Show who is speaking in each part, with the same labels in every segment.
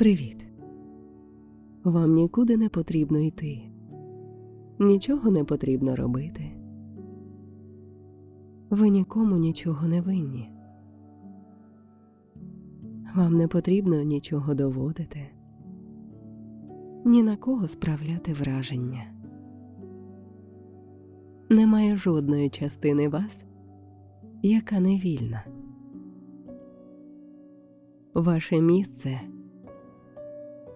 Speaker 1: Привіт. Вам нікуди не потрібно йти. Нічого не потрібно робити. Ви нікому нічого не винні. Вам не потрібно нічого доводити, ні на кого справляти враження. Немає жодної частини вас, яка не вільна. Ваше місце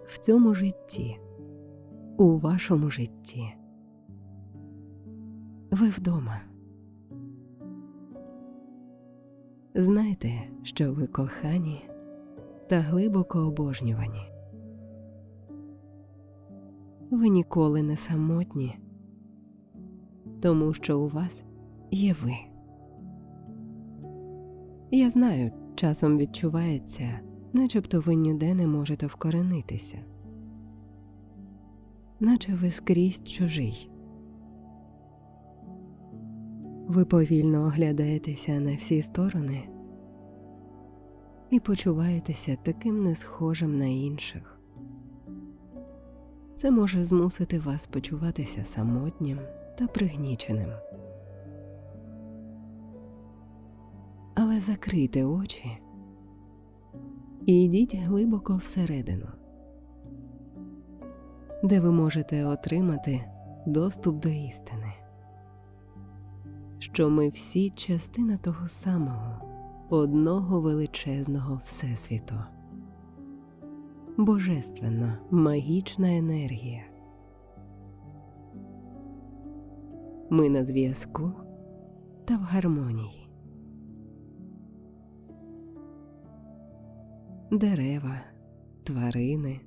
Speaker 1: в цьому житті, у вашому житті. Ви вдома. Знайте, що ви кохані та глибоко обожнювані. Ви ніколи не самотні, тому що у вас є ви. Я знаю, часом відчувається, начебто ви ніде не можете вкоренитися, наче ви скрізь чужий. Ви повільно оглядаєтеся на всі сторони і почуваєтеся таким несхожим на інших. Це може змусити вас почуватися самотнім та пригніченим. Але закрийте очі і йдіть глибоко всередину, де ви можете отримати доступ до істини, що ми всі частина того самого, одного величезного Всесвіту, божественна магічна енергія. Ми на зв'язку та в гармонії. Дерева, тварини,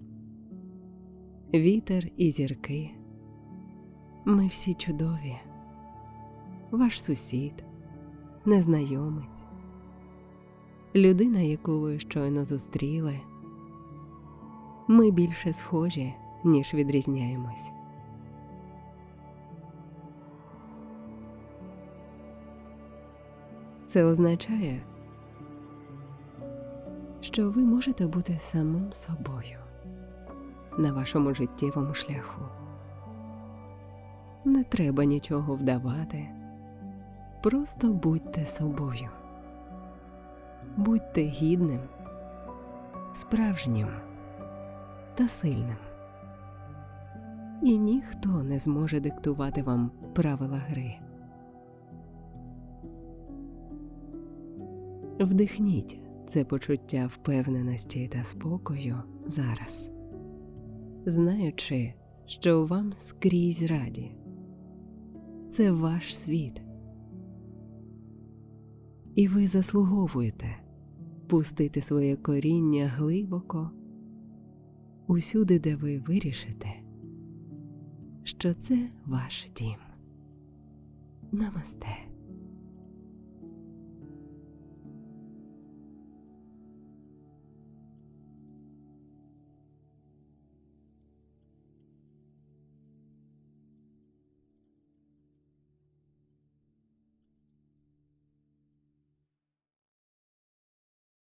Speaker 1: вітер і зірки. Ми всі чудові, ваш сусід, незнайомець, людина, яку ви щойно зустріли. Ми більше схожі, ніж відрізняємось. Це означає, що ви можете бути самим собою на вашому життєвому шляху. Не треба нічого вдавати, просто будьте собою, будьте гідним, справжнім та сильним. І ніхто не зможе диктувати вам правила гри. Вдихніть це почуття впевненості та спокою зараз, знаючи, що вам скрізь раді. Це ваш світ. І ви заслуговуєте пустити своє коріння глибоко усюди, де ви вирішите, що це ваш дім. Намасте.